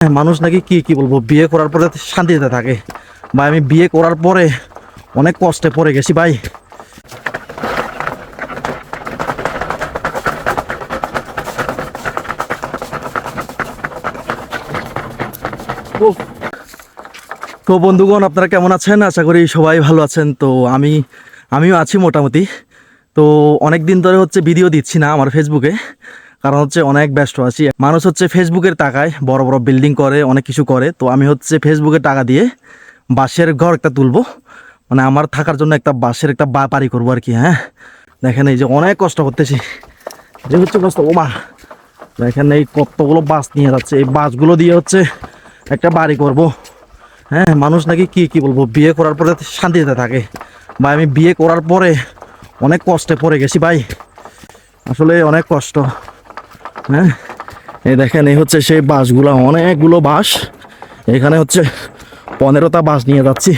মানুষ নাকি কি কি বলব? বিয়ে করার পরে শান্তিতে থাকে। ভাই, আমি বিয়ে করার পরে অনেক কষ্টে পড়ে গেছি ভাই। তো বন্ধুগণ, আপনারা কেমন আছেন? আশা করি সবাই ভালো আছেন। তো আমি, আমিও আছি মোটামুটি। তো অনেক দিন ধরে হচ্ছে ভিডিও দিচ্ছি না আমার ফেসবুকে কারণ হচ্ছে অনেক ব্যস্ত আছি। মানুষ হচ্ছে ফেসবুকের টাকায় বড় বড় বিল্ডিং করে, অনেক কিছু করে। তো আমি হচ্ছে ফেসবুকের টাকা দিয়ে বাঁশের ঘর একটা তুলবো। মানে আমার থাকার জন্য একটা বাঁশের একটা বা বাড়ি করব আর কি হ্যাঁ? দেখেন এই যে অনেক কষ্ট করতেছি। যে হচ্ছে কষ্ট ও মা! দেখেন এই কতগুলো বাস নিয়ে যাচ্ছে। এই বাসগুলো দিয়ে হচ্ছে একটা বাড়ি করব। হ্যাঁ মানুষ নাকি কি কি বলব? বিয়ে করার পরে শান্তিতে থাকে। ভাই, আমি বিয়ে করার পরে অনেক কষ্টে পড়ে গেছি ভাই। আসলে অনেক কষ্ট। হ্যাঁ এই দেখেন, এই হচ্ছে সেই বাসগুলো অনেকগুলো বাস এখানে হচ্ছে পনেরোটা বাস নিয়ে যাচ্ছি।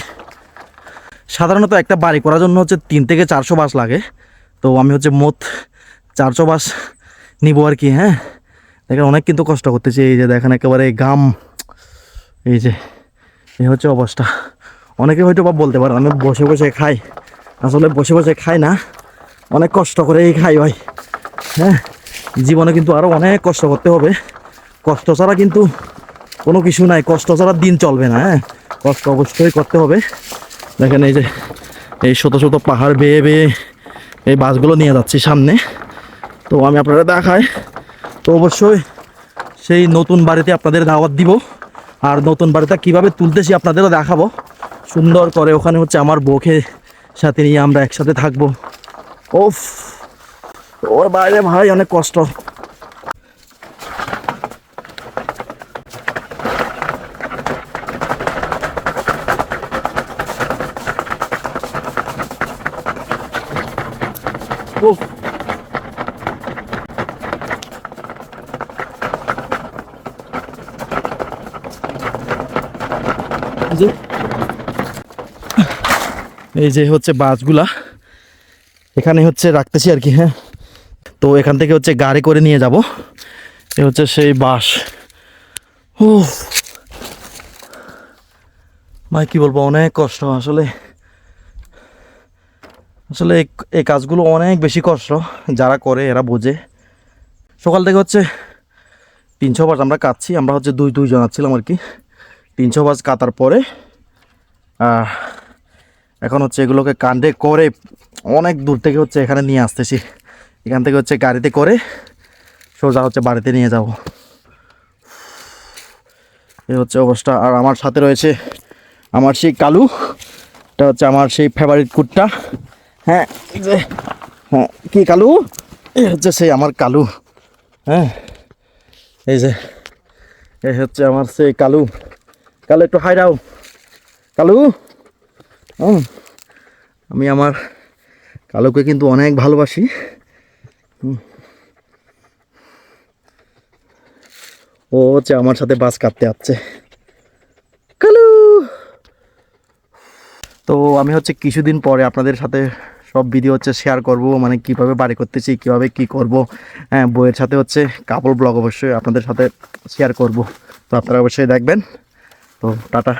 সাধারণত একটা বাড়ি করার জন্য হচ্ছে তিন থেকে চারশো বাস লাগে। তো আমি হচ্ছে মোট চারশো বাস নিব আর কি হ্যাঁ? দেখেন, অনেক কিন্তু কষ্ট করতেছি। এই যে দেখেন, একেবারে গাম। এই যে, এই হচ্ছে অবস্থা। অনেকে হয়তো বা বলতে পারেন, আমি বসে বসে খাই। আসলে বসে বসে খাই না। অনেক কষ্ট করেই খাই ভাই হ্যাঁ? জীবনে কিন্তু আরও অনেক কষ্ট করতে হবে। কষ্ট ছাড়া কিন্তু কোনো কিছু নাই। কষ্ট ছাড়া দিন চলবে না হ্যাঁ? কষ্ট অবশ্যই করতে হবে। দেখেন এই যে, এই ছোটো ছোটো পাহাড় বেয়ে বেয়ে এই বাসগুলো নিয়ে যাচ্ছি সামনে। তো আমি আপনারা দেখাই। তো অবশ্যই সেই নতুন বাড়িতে আপনাদের দাওয়াত দিব। আর নতুন বাড়িটা কীভাবে তুলতেছি আপনাদেরও দেখাবো। সুন্দর করে ওখানে হচ্ছে আমার বউকে সাথে নিয়ে আমরা একসাথে থাকব। ওফ! ওর বাইরে ভাই অনেক কষ্ট। এই যে হচ্ছে বাসগুলা। এখানে হচ্ছে রাখতেছি আর কি হ্যাঁ। তো এখান থেকে হচ্ছে গাড়ি করে নিয়ে যাব। এ হচ্ছে সেই বাস। ও ভাই, কি বলব, অনেক কষ্ট আসলে। আসলে এই- কাজগুলো অনেক বেশি কষ্ট, যারা করে, এরা বোঝে। সকাল থেকে হচ্ছে তিনশো বাস আমরা কাটছি, আমরা হচ্ছে দুই, দুইজন আছিলাম আর কি। তিনশো বাস কাটার পরে এখন হচ্ছে এগুলোকে কাণ্ডে করে অনেক দূর থেকে হচ্ছে এখানে নিয়ে আসতেছি। এখান থেকে হচ্ছে গাড়িতে করে সোজা হচ্ছে বাড়িতে নিয়ে যাব। এই হচ্ছে অবস্থা। আর আমার সাথে রয়েছে আমার সেই কালু। এটা হচ্ছে আমার সেই ফেভারিট কুটটা। হ্যাঁ যে হ্যাঁ কি কালু? এই হচ্ছে সেই আমার কালু। হ্যাঁ এই যে এই হচ্ছে আমার সেই কালু। কালু, একটু হাই দাও কালু? আমি আমার কালুকে কিন্তু অনেক ভালোবাসি। ও হচ্ছে আমার সাথে বাস কাটতে আসছে। কালু! তো আমি হচ্ছে কিছুদিন পরে আপনাদের সাথে সব ভিডিও হচ্ছে শেয়ার করব মানে কীভাবে বাড়ি করতেছি, কীভাবে কি করব হ্যাঁ বইয়ের সাথে হচ্ছে কাপড় ব্লগ অবশ্যই আপনাদের সাথে শেয়ার করব। তো আপনারা অবশ্যই দেখবেন। তো টাটা।